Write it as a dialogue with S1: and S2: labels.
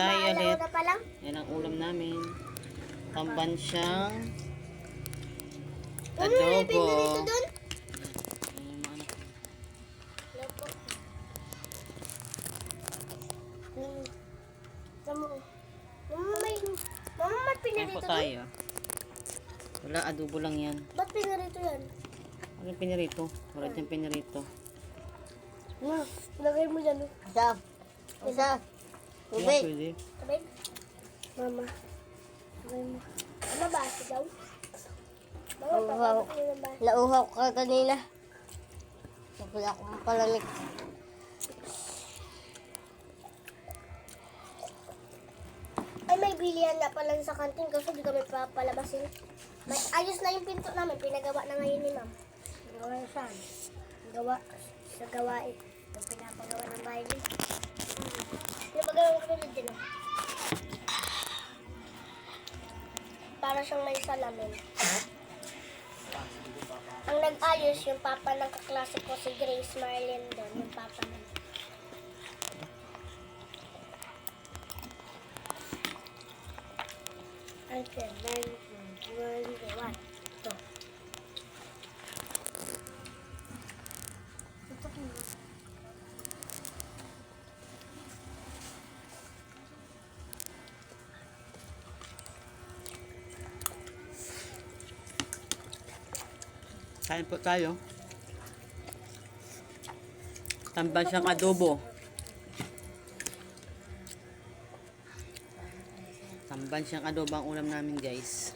S1: tayo ulit. Yan ang ulam namin. Tamban siyang
S2: Ano
S1: adobo.
S2: Mama may, doon?
S1: tayo. Wala, adobo lang yan.
S2: Ba't pinirito yan?
S1: Ano yung pinirito? Wala dyan pinirito.
S2: Ma, lagay mo dyan.
S3: Isa. Isa. Tubig.
S1: pwede.
S2: Mama. Lagay mo. Ano ba? Sigaw? Basa.
S3: Nauhaw ka kanina. Wala akong palamig.
S2: Ay, may bilihan na pala sa kantin kasi di kami papalabasin. May, ayos na yung pinto namin. Pinagawa na ngayon ni ma'am. Gawa na saan? Gawa sa gawain. Yung pinapagawa ng bahay. Para siyang may salamin. Ang nag-ayos yung papa ng kaklase ko si Grace Marlin doon. Yung papa ng Okay, nine,
S1: Kain po tayo. Tamban siyang adobo. Tamban siyang adobo ang ulam namin guys.